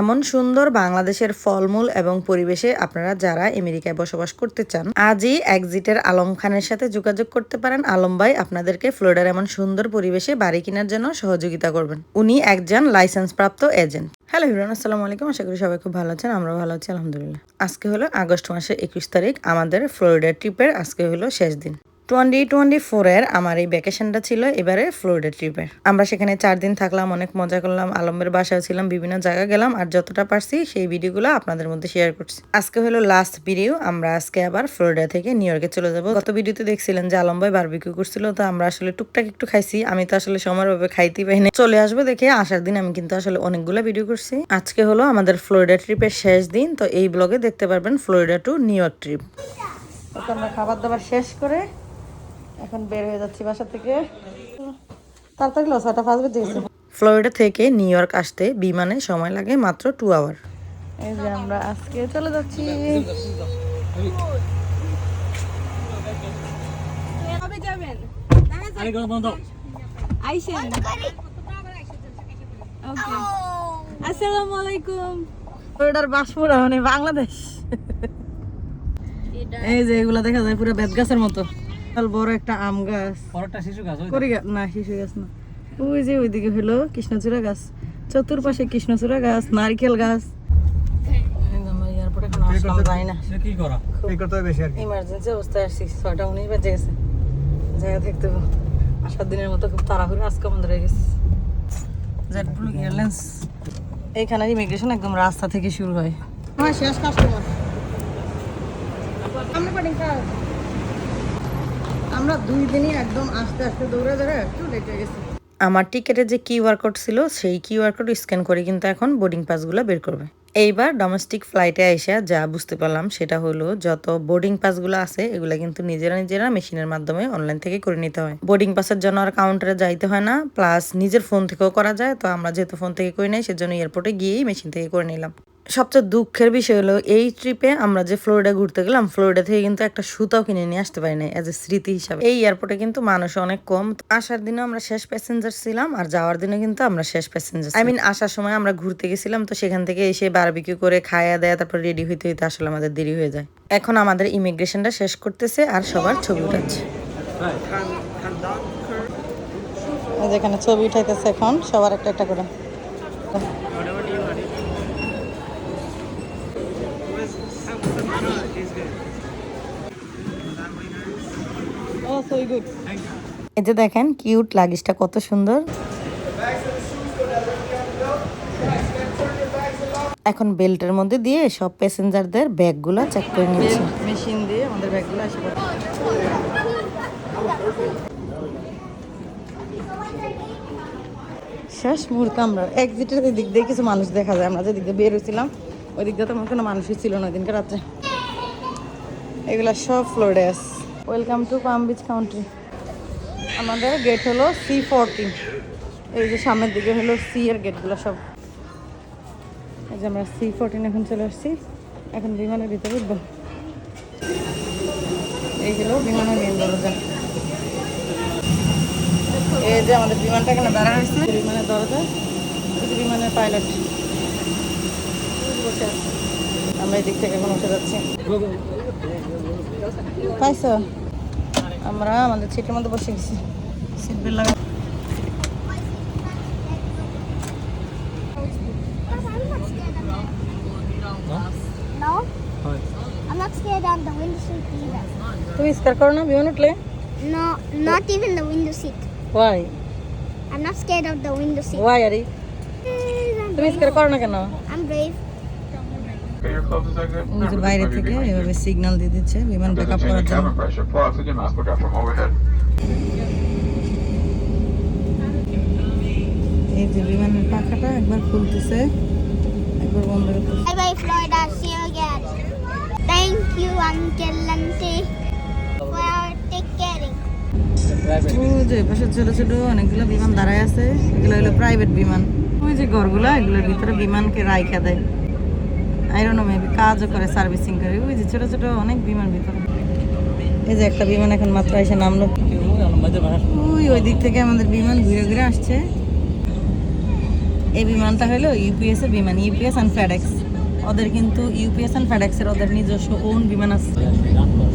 এমন সুন্দর বাংলাদেশের ফলমূল এবং পরিবেশে আপনারা যারা আমেরিকায় বসবাস করতে চান, আজই এক্সিটের আলম খানের সাথে যোগাযোগ করতে পারেন। আলম ভাই আপনাদেরকে ফ্লোরিডার এমন সুন্দর পরিবেশে বাড়ি কেনার জন্য সহযোগিতা করবেন। উনি একজন লাইসেন্স প্রাপ্ত এজেন্ট। হ্যালো হিরন আসসালামু আলাইকুম। আশা করি সবাই খুব ভালো আছেন আমরা ভালো আছি, আলহামদুলিল্লাহ। আজকে হলো আগস্ট মাসের একুশ তারিখ, আমাদের ফ্লোরিডা ট্রিপের আজকে হলো শেষ দিন। টোয়েন্টি টোয়েন্টি ফোরের আমার এই ভ্যাকেশনটা ছিল এবারে ফ্লোরিডা ট্রিপে আমরা সেখানে চার দিন থাকলাম, অনেক মজা করলাম আলমের বাসায় ছিলাম, বিভিন্ন জায়গা গেলাম, আর যতটা পারছি সেই ভিডিওগুলো আপনাদের মধ্যে শেয়ার করছি। আজকে হলো লাস্ট ভিডিও আমরা আজকে আবার ফ্লোরিডা থেকে নিউ ইয়র্কে চলে যাব। গত ভিডিওতে দেখছিলেন যে আলম ভাই বারবিকিউ করছিল, তো আমরা আসলে টুকটাক একটু খাইছি। আমি তো আসলে সময়ের ভাবে খাইতেই পাইনি চলে আসব দেখে, আসার দিন আমি কিন্তু আসলে অনেকগুলো ভিডিও করছি। আজকে হলো আমাদের ফ্লোরিডা ট্রিপের শেষ দিন, তো এই ব্লগে দেখতে পারবেন Florida to New York trip আমরা খাবার দাবার শেষ করে এখন বের হয়ে যাচ্ছি বাসা থেকে। তাড়াতাড়ি লসাটা ফার্স্ট বেজে গেছে। ফ্লোরিডা থেকে নিউ ইয়র্ক আসতে বিমানে সময় লাগে মাত্র টু আওয়ার এই যে আমরা আজকে চলে যাচ্ছি। আসসালামু আলাইকুম। ফ্লোরিডার বাসপুরা মানে বাংলাদেশ। এই যে এগুলা দেখা যায় পুরো বেত গাছের মতো। বড় একটা আম গাছ। শিশু গাছ করি না শিশু গাছ না। ওই যে ওইদিকে হলো কৃষ্ণচূড়া গাছ। চতুর্পাশে কৃষ্ণচূড়া গাছ নারকেল গাছ। ইমার্জেন্সি অবস্থায় আসছি ছয়টা উনিশ বাজে গেছে। জায়গা দেখতে হবে। আসার দিনের মতো খুব তাড়াহুড়ো আজকে বন্ধ হয়ে গেছে। জেট ব্লু এয়ারলাইন্স এইখানে ইমিগ্রেশন একদম রাস্তা থেকে শুরু হয়। হ্যাঁ শেষ কাস্টমার আমরা দুই দিনই একদম আস্তে আস্তে দৌড়ে দৌড়ে একটু গেছে। আমার টিকেটে যে কিউআর কোড ছিল, সেই কিউআর কোড স্ক্যান করে কিন্তু এখন বোর্ডিং পাসগুলো বের করবে। এইবার ডোমেস্টিক ফ্লাইটে এসে যা বুঝতে পারলাম, সেটা হলো যত বোর্ডিং পাসগুলো আছে, এগুলো কিন্তু নিজেরা নিজেরা মেশিনের মাধ্যমে অনলাইন থেকে করে নিতে হয়। বোর্ডিং পাসের জন্য আর কাউন্টারে যাইতে হয় না প্লাস নিজের ফোন থেকেও করা যায়। তো আমরা যেহেতু ফোন থেকে করে নেই, সেজন্য এয়ারপোর্টে গিয়েই মেশিন থেকে করে নিলাম। সবচেয়ে দুঃখের বিষয় হলো, এই ট্রিপে আমরা যে ফ্লোরিডা ঘুরতে গেলাম ফ্লোরিডা থেকে কিন্তু একটা সুতাও কিনে নিয়ে আসতে পারি না এজ এ স্মৃতি হিসাবে। এই এয়ারপোর্টে কিন্তু মানুষ অনেক কম। আসার দিনে আমরা শেষ প্যাসেঞ্জার ছিলাম আর যাওয়ার দিনে কিন্তু আমরা শেষ প্যাসেঞ্জার আই মিন আসার সময় আমরা ঘুরতে গেছিলাম, তো সেখান থেকে এসে বারবিকিউ করে খায়া দেয়া, তারপর রেডি হইতে হইতে আসলে আমাদের দেরি হয়ে যায়। এখন আমাদের ইমিগ্রেশনটা শেষ করতেছে আর সবার ছবি উঠাচ্ছে। যেখানে ছবি উঠাইতেছে এখন, সবার একটা একটা করে। এই যে দেখেন কিউট লাগিসটা কত সুন্দর। এখন বেল্টের মধ্যে দিয়ে সব প্যাসেঞ্জারদের ব্যাগগুলো চেক করে নিচ্ছি। মেশিন দিয়ে আমাদের ব্যাগগুলো আসে শেষ মুহূর্তে আমরা এক্সিটের দিক দিয়ে কিছু মানুষ দেখা যায়। আমরা যে দিক দিয়ে বের হয়েছিলাম ওই দিক দিয়ে তেমন কোনো মানুষই ছিল না ওই দিনকে রাত্রে। এগুলা সব Florida's welcome to Palm Beach country আমাদের গেট হলো সি ফোরটিন এই যে সামনের দিকে হলো সি এর গেটগুলো সব। এই যে আমরা সি ফোরটিন এখন চলে আসছি। এখন বিমানের ভিতরে উঠবো। এই হলো বিমানের মেন দরজা। এই যে আমাদের বিমানটা এখানে দাঁড়া হয়েছে। বিমানের দরজা বিমানের পাইলট বসে আছে। আমরা এই দিক থেকে এখন উঠে যাচ্ছি পাইছো আমরা আমাদের সিটের মধ্যে বসে গেছি সিট বেল্ট লাগা হয়. তুমি স্কার করো না বিমান উঠলে No, not even the window seat. Why I'm not scared of the window seat. আরে I'm তুমি. স্কার করো না কেন I'm brave. যে বাইরে থেকে এভাবে সিগন্যাল দিয়ে দিচ্ছে বিমান ব্যাক আপ করার জন্য cabin pressure. Pull oxygen mask. Look out from overhead. এই যে বিমানের পাখাটা একবার খুলতেছে একবার বন্ধ করতেছে. Thank you, Uncle Auntie, for taking caring. ওই যে পাশে ছোট ছোট অনেকগুলো বিমান দাঁড়ায় আছে এগুলো হলো প্রাইভেট বিমান ওই যে ঘরগুলো এগুলোর ভিতরে বিমানকে রাইখা দেয় আইরন মেবি কাজও করে সার্ভিসিং করে। ওই যে ছোট ছোট অনেক বিমান ভিতরে। এই যে একটা বিমান এখন মাত্র এসে নামলো। ওই ওই দিক থেকে আমাদের বিমান ঘুরে ঘুরে আসছে। এই বিমানটা হলো ইউপিএস এর বিমান ইউপিএস অ্যান্ড ফেডেক্স ওদের কিন্তু ইউপিএস অ্যান্ড ফেডেক্স এর ওদের নিজস্ব ওন বিমান আছে।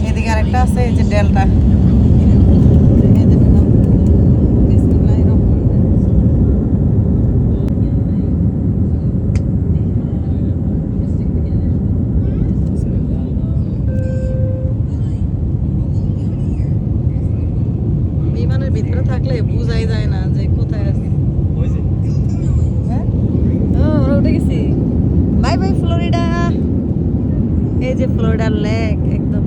এদিকে আরেকটা আছে, এই যে ডেল্টা এই যে বিমান। বিসমিল্লাহির রহমানির রহিম। বিমানের ভিতরে থাকলে বোঝাই যায় না যে কোথায় আছি হ্যাঁ ও আমরা উঠে গেছি বাই বাই ফ্লোরিডা এই যে ফ্লোরিডার লেক, একদম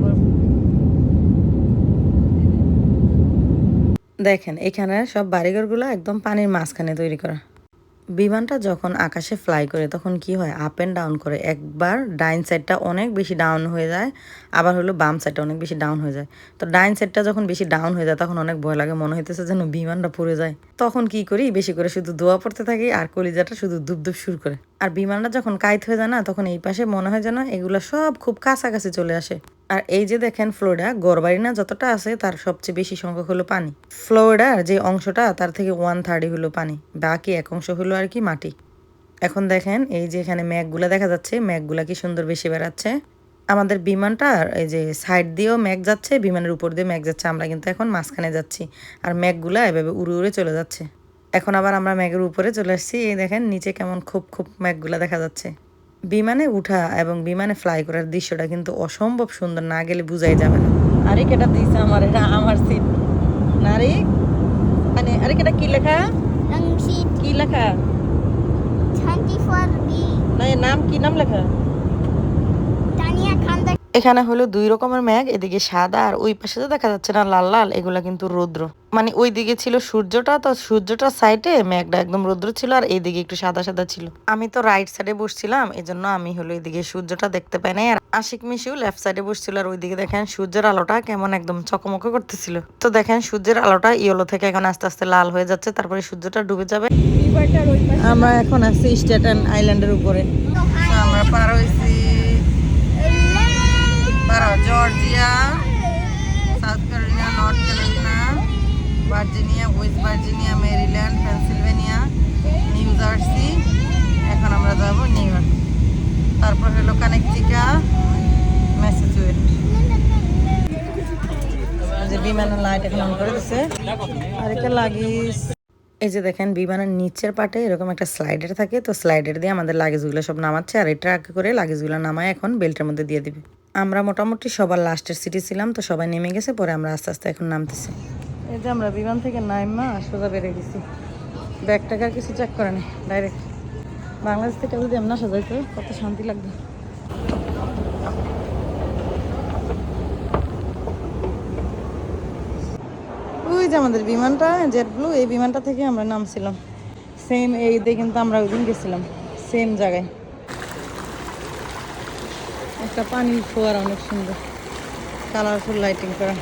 দেখেন, এখানে সব বাড়িঘরগুলো একদম পানির মাঝখানে তৈরি করা। বিমানটা যখন আকাশে ফ্লাই করে, তখন কি হয়? আপ অ্যান্ড ডাউন করে। একবার ডাইন সাইডটা অনেক বেশি ডাউন হয়ে যায়, আবার হলো বাম সাইডটা অনেক বেশি ডাউন হয়ে যায়। তো ডাইন সাইডটা যখন বেশি ডাউন হয়ে যায়, তখন অনেক ভয় লাগে, মনে হইতেছে যেন বিমানটা পড়ে যায়। তখন কি করি? বেশি করে শুধু দোয়া পড়তে থাকি আর কলিজাটা শুধু দুপ দুপ শুরু করে। আর বিমানটা যখন কাইত হয়ে যায় না, তখন এই পাশে মনে হয় যেন এগুলো সব খুব কাছাকাছি চলে আসে। আর এই যে দেখেন ফ্লোরিডা, গড়বাড়ি না যতটা আছে তার সবচেয়ে বেশি সংখ্যক হলো পানি। ফ্লোরিডার যে অংশটা তার থেকে ওয়ান থার্ডই হলো পানি, বাকি এক অংশ হলো আর কি মাটি। এখন দেখেন এই যে এখানে ম্যাগগুলা দেখা যাচ্ছে, ম্যাগগুলা কি সুন্দর বেশি বেড়াচ্ছে। আমাদের বিমানটার এই যে সাইড দিয়েও ম্যাগ যাচ্ছে, বিমানের উপর দিয়ে ম্যাগ যাচ্ছে, আমরা কিন্তু এখন মাঝখানে যাচ্ছি। আর ম্যাগগুলা এভাবে উড়ে উড়ে চলে যাচ্ছে। এখন আবার আমরা ম্যাগের উপরে চলে আসছি। এই দেখেন নিচে কেমন খুব খুব ম্যাগগুলা দেখা যাচ্ছে। বিমানে উঠা এবং বিমানে ফ্লাই করার দৃশ্যটা কিন্তু অসম্ভব সুন্দর না গেলে বুঝাই যাবে না। আরে কেটা দিছে আমার এটা আমার সিট নারে মানে আরে কেটা কি লেখা? কি লেখা? 24B. না নাম কি নাম লেখা. এখানে হলো দুই রকমের ম্যাগ এদিকে সাদা আর ওই পাশে তো দেখা যাচ্ছে না লাল লাল এগুলা কিন্তু রৌদ্র। মানে ওই দিকে ছিল সূর্যটা তো সূর্যটার সাইডে ম্যাগটা একদম রৌদ্র ছিল আর এইদিকে একটু সাদা সাদা ছিল। আমি তো রাইট সাইডে বসছিলাম এই জন্য আমি হলো এইদিকে সূর্যটা দেখতে পাই নাই আর আশিক মিশিও লেফট সাইডে বসছিল আর ওইদিকে দেখেন সূর্যের আলোটা কেমন একদম চকমকে করতেছিল। তো দেখেন সূর্যের আলোটা ইয়েলো থেকে এখন আস্তে আস্তে লাল হয়ে যাচ্ছে তারপরে সূর্যটা ডুবে যাবে। আমরা এখন আছি স্টেটন আইল্যান্ডের উপরে। আমরা পার হয়েছি। Georgia, South Carolina, North Carolina, Virginia, West Virginia Maryland Pennsylvania, New Jersey. এখন আমরা যাব নিউ ইয়র্ক। তারপর হলো কানেকটিকা ম্যাসাচুয়েট যে বিমানের লাইট এখন অন আর একটা এই যে দেখেন, বিমানের নিচের পাটে এরকম একটা স্লাইডার থাকে। তো স্লাইডার দিয়ে আমাদের লাগেজগুলো সব নামাচ্ছে। আর এটা আগে করে লাগেজগুলো নামায় এখন, বেল্টের মধ্যে দিয়ে দিবে। আমরা মোটামুটি সবার লাস্টের সিটি ছিলাম, তো সবাই নেমে গেছে, পরে আমরা আস্তে আস্তে এখন নামতেছি। এই যে আমরা বিমান থেকে নাইমা সোজা বেড়ে গেছি। ব্যাগ টাকার কিছু চেক করে নি? ডাইরেক্ট বাংলাদেশ থেকে যদি আমরা সাজাইতো কত শান্তি লাগবে ওই যে আমাদের বিমানটা জেট ব্লু এই বিমানটা থেকে আমরা নামছিলাম। সেম এই দিয়ে কিন্তু আমরা ওই দিন গেছিলাম সেম জায়গায়। একটা পানির ফোয়ারা অনেক সুন্দর। কালারফুল লাইটিং করা.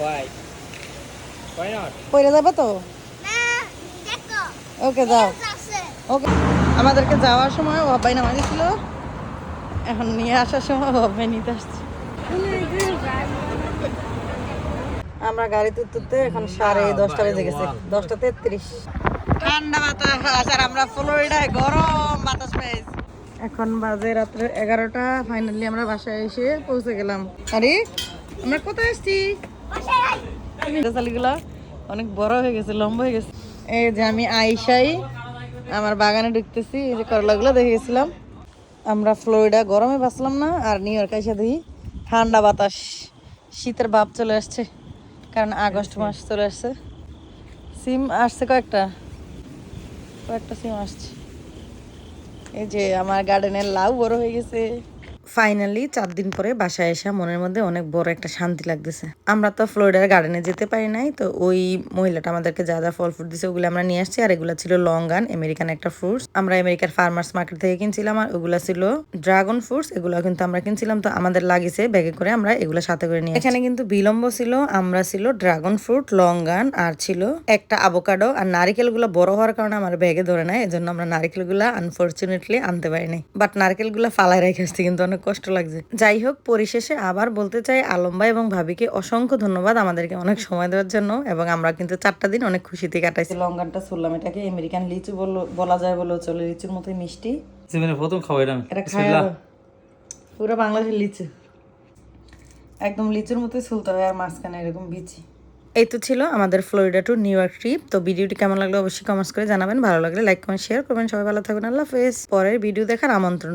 Why? Why পড়ে যাবে তো? ওকে যাও। ওকে আমাদেরকে যাওয়ার সময় অব্বাই নামা গেছিল এখন নিয়ে আসার সময় অব্বাই নিতে আসছে। আমরা গাড়িতে উঠতে এখন সাড়ে দশটা বেজে গেছে। দশটা তেত্রিশ। ঠান্ডা বাতাস আর আমরা ফ্লোরিডায় গরম বাতাস পেয়েছি। এখন বাজে রাত্রে এগারোটা। ফাইনালি আমরা বাসায় এসে পৌঁছে গেলাম। আরে আমরা কোথায় চালিগুলো অনেক বড় হয়ে গেছে লম্বা হয়ে গেছে। এই যে আমি আইসাই আমার বাগানে ঢুকতেছি এই যে করলাগুলো দেখে গেছিলাম। আমরা ফ্লোরিডা গরমে বাঁচলাম না আর নিউ ইয়র্ক এসে দেখি ঠান্ডা বাতাস। শীতের ভাব চলে আসছে কারণ আগস্ট মাস চলে আসছে। সিম আসছে কয়েকটা। কয়েকটা সিম আসছে। এই যে আমার গার্ডেনের লাউ বড় হয়ে গেছে। ফাইনালি চার দিন পরে বাসায় এসে মনের মধ্যে অনেক বড় একটা শান্তি লাগতেছে। আমরা তো ফ্লোরিডার গার্ডেনে যেতে পারি নাই, তো ওই মহিলাটা আমাদেরকে যা যা ফল ফ্রুট দিছে ওগুলো আমরা নিয়ে আসছি। আর এগুলো ছিল লং গান আমেরিকান একটা ফ্রুটস আমরা আমেরিকার ফার্মার্স মার্কেট থেকে কিনছিলাম আর ওগুলা ছিল ড্রাগন ফ্রুটস এগুলো কিন্তু আমরা কিনছিলাম, তো আমাদের লাগিছে ব্যাগে করে আমরা এগুলো সাথে করে নিয়ে এখানে কিন্তু বিলম্ব ছিল, আমরা ছিল ড্রাগন ফ্রুট লং গান আর ছিল একটা আবোকাডো আর নারিকেলগুলো বড় হওয়ার কারণে আমার ব্যাগে ধরে নাই, এজন্য আমরা নারিকেলগুলো আনফর্চুনেটলি আনতে পারি নাই বাট নারকেলগুলো ফালাই রেখে আসছি, কিন্তু অনেক অনেক কষ্ট লাগছে। যাই হোক পরিশেষে আবার বলতে চাই আলম ভাই এবং ভাবিকে অসংখ্য ধন্যবাদ আমাদেরকে অনেক সময় দেওয়ার জন্য এবং আমরা কিন্তু চারটা দিন অনেক খুশিতে কাটাইছি। লঙ্গানটা শুনলাম এটাকে আমেরিকান লিচু বলল বলা যায় বলো চলে লিচুর মতোই মিষ্টি। জীবনে প্রথম খাওয়াইলাম এটা পুরো বাংলাদেশের লিচু। একদম লিচুর মতোই চলতে হয় আর মাঝখানে এরকম বিচি। এই তো ছিল আমাদের Florida to New York trip. তো ভিডিওটি কেমন লাগল অবশ্যই কমেন্টস করে জানাবেন। ভালো লাগলে লাইক কমেন্ট শেয়ার করবেন। সবাই ভালো থাকবেন। আল্লাহ হাফেজ। পরের ভিডিও দেখার আমন্ত্রণ